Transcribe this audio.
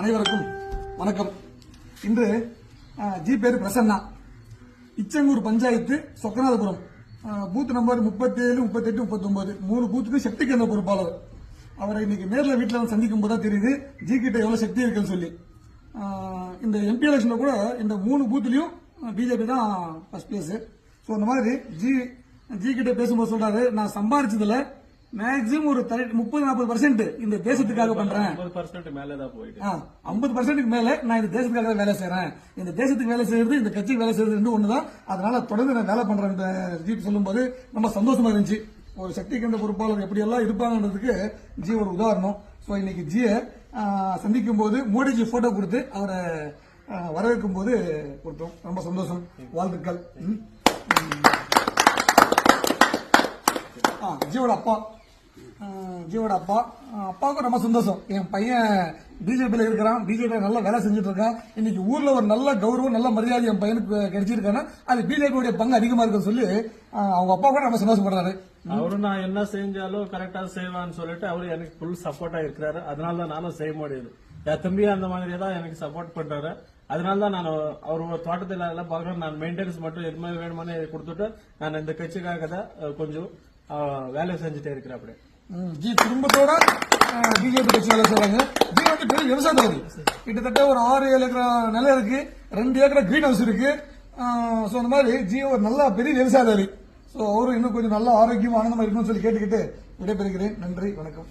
அனைவருக்கும் வணக்கம். இன்று ஜி பேர் பிரசன்னா. இச்சங்கூர் பஞ்சாயத்து சொக்கநாதபுரம். பூத் நம்பர் முப்பத்தேழு முப்பத்தெட்டு முப்பத்தொன்பது மூணு பூத்துக்கு சக்தி கேந்திர பொறுப்பாளர். அவரை இன்னைக்கு நேரில் வீட்டில் வந்து சந்திக்கும் போது தான் தெரியுது. ஜி கிட்ட எவ்வளவு சக்தி இருக்குன்னு சொல்லி. இந்த எம்பி எலெக்ஷன்ல கூட இந்த மூணு பூத்லயும் பிஜேபி தான் ஃபர்ஸ்ட் பிளேஸ் ஸோ இந்த மாதிரி ஜி ஜி கிட்ட பேசும்போது சொல்றாரு நான் சம்பாரிச்சதுல மேக்ஸிமம் ஒரு முப்பது நாற்பது பர்சன்ட் இந்த தேசத்துக்காக பண்றேன். ஐம்பது பர்சன்ட்டுக்கு மேல நான் இந்த தேசத்துக்காக தான் வேலை செய்யறேன் இந்த தேசத்துக்கு வேலை செய்யறது இந்த கட்சிக்கு வேலை செய்யறது ரெண்டும் ஒண்ணுதான் அதனால தொடர்ந்து நான் வேலை பண்றேன் ஜி சொல்லும்போது ரொம்ப சந்தோஷமா இருந்துச்சு. ஒரு சக்தி கேந்திர பொறுப்பாளர் எப்படி எல்லாம் இருப்பாங்கன்றதுக்கு ஜி ஒரு உதாரணம். ஸோ இன்னைக்கு ஜியை சந்திக்கும் போது மோடிஜி போட்டோ கொடுத்து அவரை வரவேற்கும் போது கொடுத்தோம். ரொம்ப சந்தோஷம். வாழ்த்துக்கள். ஜியோட அப்பா. ஜியோட அப்பா. அப்பாவுக்கும் ரொம்ப சந்தோஷம். என் பையன் பிஜேபியில் இருக்கிறான். பிஜேபி நல்ல வேலை செஞ்சுட்டு இருக்கான். இன்னைக்கு ஊரில் ஒரு நல்ல கௌரவம் நல்ல மரியாதை என் பையனுக்கு கிடைச்சிருக்கானா? அது பிஜேபியோடைய பங்கு அதிகமாக இருக்குன்னு சொல்லி அவங்க அப்பா கூட ரொம்ப சந்தோஷப்படுறாரு. அவரு நான் என்ன செஞ்சாலும் கரெக்டாக செய்வான்னு சொல்லிட்டு அவரு எனக்கு ஃபுல் சப்போர்ட்டாக இருக்கிறாரு. அதனால தான் நானும் செய்ய முடியுது. என் தம்பி அந்த மாதிரி தான் எனக்கு சப்போர்ட் பண்றாரு. அதனால தான் நான் அவர் தோட்டத்தில் எல்லாம் பார்க்குறேன் நான் மெயின்டெனன்ஸ் மட்டும் எது மாதிரி வேணுமானு கொடுத்துட்டு நான் இந்த கட்சிக்காக தான் கொஞ்சம் வேலை செஞ்சுட்டே இருக்கிறேன் ஜி குடும்பத்தோட பிஜேபி கட்சி வேலை செய்யறாங்க ஜி வந்து பெரிய விவசாயி கிட்டத்தட்ட ஒரு ஆறு ஏழு ஏக்கர் நிலம் இருக்கு. ரெண்டு ஏக்கர் கிரீன் ஹவுஸ் இருக்கு. ஸோ அந்த மாதிரி ஜி ஒரு நல்ல பெரிய விவசாயதாரி ஸோ அவரும் இன்னும் கொஞ்சம் நல்ல ஆரோக்கியமாக ஆனந்தமாக இருக்கணும்னு சொல்லி கேட்டுக்கிட்டு விடைபெறுகிறேன். நன்றி வணக்கம்.